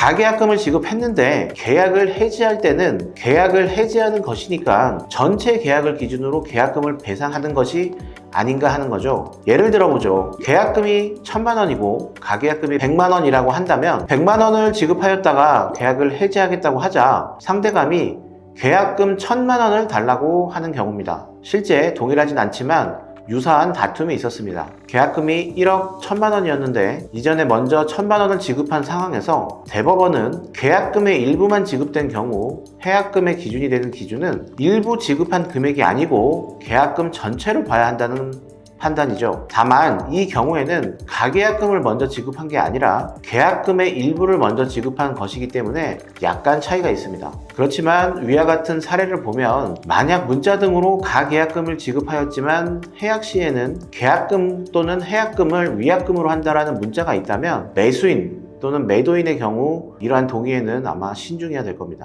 가계약금을 지급했는데 계약을 해지할 때는 계약을 해지하는 것이니까 전체 계약을 기준으로 계약금을 배상하는 것이 아닌가 하는 거죠. 예를 들어보죠. 계약금이 천만 원이고 가계약금이 백만 원이라고 한다면 백만 원을 지급하였다가 계약을 해지하겠다고 하자 상대감이 계약금 천만 원을 달라고 하는 경우입니다. 실제 동일하진 않지만 유사한 다툼이 있었습니다. 계약금이 1억 1천만 원이었는데 이전에 먼저 1천만 원을 지급한 상황에서 대법원은 계약금의 일부만 지급된 경우 해약금의 기준이 되는 기준은 일부 지급한 금액이 아니고 계약금 전체를 봐야 한다는 판단이죠. 다만 이 경우에는 가계약금을 먼저 지급한 게 아니라 계약금의 일부를 먼저 지급한 것이기 때문에 약간 차이가 있습니다. 그렇지만 위와 같은 사례를 보면 만약 문자 등으로 가계약금을 지급하였지만 해약 시에는 계약금 또는 해약금을 위약금으로 한다라는 문자가 있다면 매수인 또는 매도인의 경우 이러한 동의에는 아마 신중해야 될 겁니다.